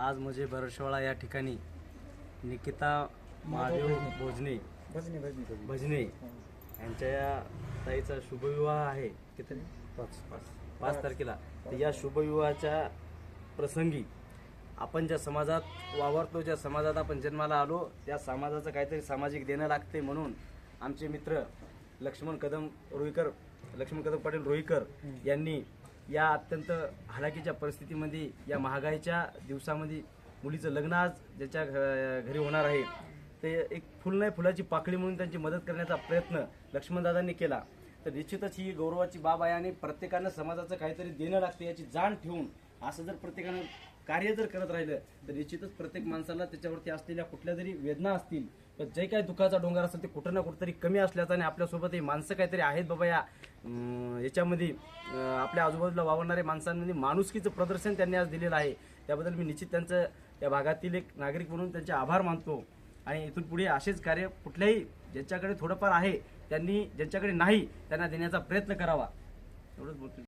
आज म्हणजे बरसवाळा या ठिकाणी निकिता महादेव भोजने भजनी भजनी भजने. यांच्या या ताईचा शुभविवाह आहे. किती? पाच पाच पाच तारखेला. तर या शुभविवाहाच्या प्रसंगी आपण ज्या समाजात वावरतो ज्या समाजात आपण जन्माला आलो त्या समाजाचं काहीतरी सामाजिक देणं लागते म्हणून आमचे मित्र लक्ष्मण कदम रोईकर लक्ष्मण कदम पाटील रोईकर यांनी या अत्यंत हालाकीच्या परिस्थितीमध्ये या महागाईच्या दिवसामध्ये मुलीचं लग्न आज ज्याच्या घ- घरी होणार आहे ते एक फुल नाही फुलाची पाकळी म्हणून त्यांची मदत करण्याचा प्रयत्न लक्ष्मणदादांनी केला. तर निश्चितच ही गौरवाची बाब आहे आणि प्रत्येकानं समाजाचं काहीतरी देणं लागतं याची जाण ठेवून असं जर प्रत्येकानं कार्य जर करत राहिलं तर निश्चितच प्रत्येक माणसाला त्याच्यावरती असलेल्या कुठल्या जरी वेदना असतील तर जे काही दुःखाचा डोंगर असेल ते कुठं ना कुठंतरी कमी असल्याचा आणि आपल्यासोबत हे माणसं काहीतरी आहेत बाबा या याच्यामध्ये आपल्या आजूबाजूला वावरणारे माणसांमध्ये माणुसकीचं प्रदर्शन त्यांनी आज दिलेलं आहे. त्याबद्दल मी निश्चित त्यांचं या भागातील एक नागरिक म्हणून त्यांचे आभार मानतो. आणि इथून पुढे असेच कार्य कुठल्याही ज्यांच्याकडे थोडंफार आहे त्यांनी ज्यांच्याकडे नाही त्यांना देण्याचा प्रयत्न करावा. एवढंच बोलतो